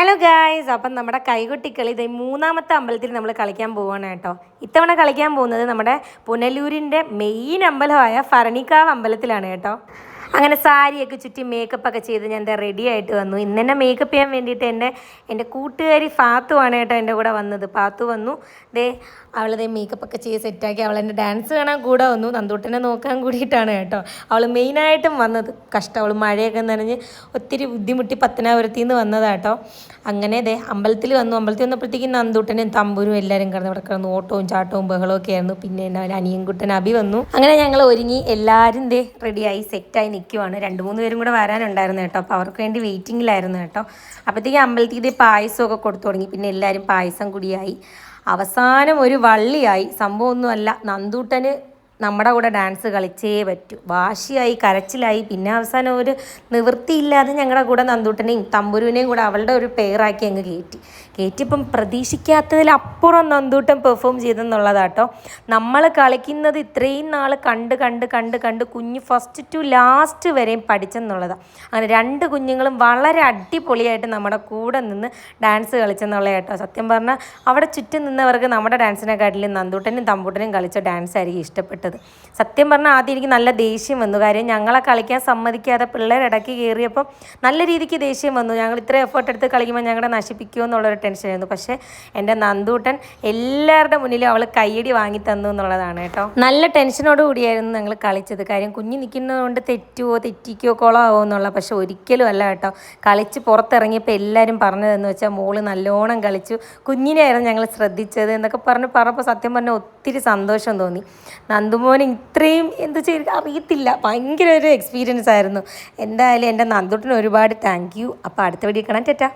Hello guys അപ്പം നമ്മുടെ കൈകൊട്ടിക്കളി ഇത് മൂന്നാമത്തെ അമ്പലത്തിൽ നമ്മൾ കളിക്കാൻ പോവുകയാണ് കേട്ടോ. ഇത്തവണ കളിക്കാൻ പോകുന്നത് നമ്മുടെ പുനലൂരിന്റെ മെയിൻ അമ്പലമായ ഫറണിക്കാവ് അമ്പലത്തിലാണ് കേട്ടോ. അങ്ങനെ സാരിയൊക്കെ ചുറ്റി മേക്കപ്പ് ഒക്കെ ചെയ്ത് ഞാൻ എന്താ റെഡി ആയിട്ട് വന്നു. ഇന്ന് തന്നെ മേക്കപ്പ് ചെയ്യാൻ വേണ്ടിയിട്ട് എന്റെ എന്റെ കൂട്ടുകാരി ഫാത്തു ആണ് കേട്ടോ എന്റെ കൂടെ വന്നത്. ഫാത്തു വന്നു. ദേ അവളത് മേക്കപ്പ് ഒക്കെ ചെയ്ത് സെറ്റാക്കി അവൾ എന്റെ ഡാൻസ് കാണാൻ കൂടെ വന്നു. നന്ദൂട്ടനെ നോക്കാൻ കൂടിയിട്ടാണ് കേട്ടോ അവൾ മെയിനായിട്ടും വന്നത്. കഷ്ടം. അവൾ മഴയൊക്കെ നനഞ്ഞ് ഒത്തിരി ബുദ്ധിമുട്ടി പത്തനാപുരത്തിൽ നിന്ന് വന്നതാട്ടോ അങ്ങനെ ദേ അമ്പലത്തിൽ വന്നു. അമ്പലത്തിൽ വന്നപ്പോഴത്തേക്കും നന്ദൂട്ടനും തമ്പൂരും എല്ലാവരും കിടന്ന് ഇവിടെ കിടന്ന് ഓട്ടവും ചാട്ടവും ബഹളവും ഒക്കെ ആയിരുന്നു. പിന്നെ എന്റെ അനിയൻകുട്ടൻ അഭി വന്നു. അങ്ങനെ ഞങ്ങൾ ഒരുങ്ങി എല്ലാവരും ദേ റെഡിയായി സെറ്റായി നിൽക്കുവാണ്. രണ്ട് മൂന്ന് പേരും കൂടെ വരാനുണ്ടായിരുന്നു കേട്ടോ. അപ്പോൾ അവർക്ക് വേണ്ടി വെയിറ്റിങ്ങിലായിരുന്നു കേട്ടോ. അപ്പോഴത്തേക്കും അമ്പലത്തിൽ പായസമൊക്കെ കൊടുത്തു തുടങ്ങി. പിന്നെ എല്ലാവരും പായസം കൂടിയായി. അവസാനം ഒരു വള്ളിയായി. സംഭവമൊന്നുമല്ല. നന്ദൂട്ടന് നമ്മുടെ കൂടെ ഡാൻസ് കളിച്ചേ പറ്റൂ. വാശിയായി കരച്ചിലായി പിന്നെ അവസാനം ഒരു നിവൃത്തിയില്ലാതെ ഞങ്ങളുടെ കൂടെ നന്ദൂട്ടനെയും തമ്പുരുവിനെയും കൂടെ അവളുടെ ഒരു പെയറാക്കി അങ്ങ് കയറ്റി. കയറ്റിയപ്പം പ്രതീക്ഷിക്കാത്തതിലപ്പുറം നന്ദൂട്ടൻ പെർഫോം ചെയ്തെന്നുള്ളതാട്ടോ. നമ്മൾ കളിക്കുന്നത് ഇത്രയും നാൾ കണ്ട് കണ്ട് കണ്ട് കണ്ട് കുഞ്ഞ് ഫസ്റ്റ് ടു ലാസ്റ്റ് വരെയും പഠിച്ചെന്നുള്ളതാണ് അങ്ങനെ രണ്ട് കുഞ്ഞുങ്ങളും വളരെ അടിപൊളിയായിട്ട് നമ്മുടെ കൂടെ നിന്ന് ഡാൻസ് കളിച്ചെന്നുള്ള കേട്ടോ സത്യം പറഞ്ഞാൽ അവിടെ ചുറ്റും നിന്നവർക്ക് നമ്മുടെ ഡാൻസിനെക്കാട്ടിലും നന്ദൂട്ടനും തമ്പൂട്ടനും കളിച്ച ഡാൻസ് ആയിരിക്കും ഇഷ്ടപ്പെട്ടത്. സത്യം പറഞ്ഞാൽ ആദ്യം എനിക്ക് നല്ല ദേഷ്യം വന്നു. കാര്യം ഞങ്ങളെ കളിക്കാൻ സമ്മതിക്കാതെ പിള്ളേർ ഇടയ്ക്ക് കയറിയപ്പം നല്ല രീതിക്ക് ദേഷ്യം വന്നു. ഞങ്ങൾ ഇത്ര എഫേർട്ട് എടുത്ത് കളിക്കുമ്പോൾ ഞങ്ങളുടെ നശിപ്പിക്കുമോ എന്നുള്ളൊരു ടെൻഷനായിരുന്നു പക്ഷേ എന്റെ നന്ദൂട്ടൻ എല്ലാവരുടെ മുന്നിലും അവൾ കയ്യടി വാങ്ങി തന്നു എന്നുള്ളതാണ് കേട്ടോ. നല്ല ടെൻഷനോട് കൂടിയായിരുന്നു ഞങ്ങൾ കളിച്ചത്. കാര്യം കുഞ്ഞ് നിൽക്കുന്നതുകൊണ്ട് തെറ്റുമോ തെറ്റിക്കോ കുളമാവോ എന്നുള്ള പക്ഷെ ഒരിക്കലും അല്ല കേട്ടോ. കളിച്ച് പുറത്തിറങ്ങിയപ്പോൾ എല്ലാവരും പറഞ്ഞതെന്ന് വെച്ചാൽ മോൾ നല്ലോണം കളിച്ചു. കുഞ്ഞിനെയായിരുന്നു ഞങ്ങൾ ശ്രദ്ധിച്ചത് എന്നൊക്കെ പറഞ്ഞ് പറഞ്ഞപ്പോൾ സത്യം പറഞ്ഞാൽ ഒത്തിരി സന്തോഷം തോന്നി. നന്ദുമോന് ഇത്രയും എന്ത് ചെയ്ത് അറിയത്തില്ല. ഭയങ്കര ഒരു എക്സ്പീരിയൻസ് ആയിരുന്നു. എന്തായാലും എന്റെ നന്ദുട്ടിന് ഒരുപാട് താങ്ക് യു അപ്പോൾ അടുത്ത വീഡിയോ കാണാൻ ടെറ്റാ.